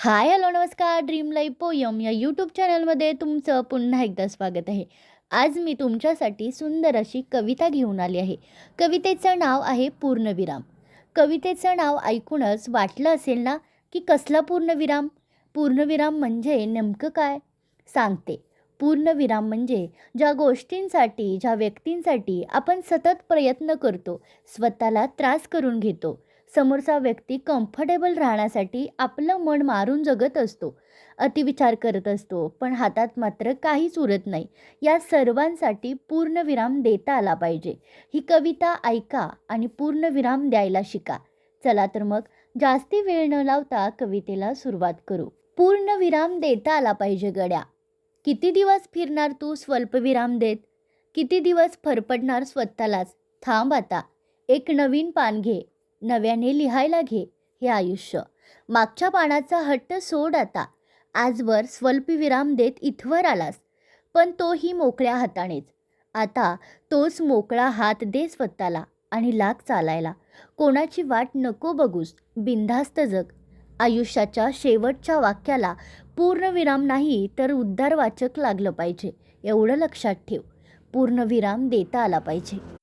हाय hello नमस्कार. Dream life poem या YouTube चॅनलमध्ये तुमचं पुन्हा एकदा स्वागत आहे. आज मी तुमच्यासाठी सुंदर अशी कविता घेऊन आली आहे. कवितेचं नाव आहे पूर्णविराम. कवितेचं नाव ऐकूनच वाटलं असेल ना की कसला पूर्णविराम? पूर्णविराम म्हणजे नेमकं काय? सांगते. पूर्णविराम म्हणजे ज्या गोष्टींसाठी ज्या व्यक्तींसाठी आपण सतत प्रयत्न करतो स्वतःला त्रास करून घेतो. समोरचा व्यक्ती कम्फर्टेबल राहण्यासाठी आपलं मन मारून जगत असतो. अतिविचार करत असतो पण हातात मात्र काहीच उरत नाही. या सर्वांसाठी पूर्णविराम देता आला पाहिजे. ही कविता ऐका आणि पूर्णविराम द्यायला शिका. चला तर मग जास्ती वेळ न लावता कवितेला सुरुवात करू. पूर्णविराम देता आला पाहिजे गड्या. किती दिवस फिरणार तू स्वल्पविराम देत? किती दिवस फरफडणार स्वतःलाच? थांब आता. एक नवीन पान घे. नव्याने लिहायला घे हे आयुष्य. मागच्या पानाचा हट्ट सोड आता. आजवर स्वल्पविराम देत इथवर आलास. पण तोही मोकळ्या हातानेच. आता तोच मोकळा हात दे स्वतःला आणि लाग चालायला. कोणाची वाट नको बघूस बिनधास्त जग. आयुष्याच्या शेवटच्या वाक्याला पूर्णविराम नाही तर उद्धारवाचक लागलं पाहिजे एवढं लक्षात ठेव. पूर्णविराम देता आला पाहिजे.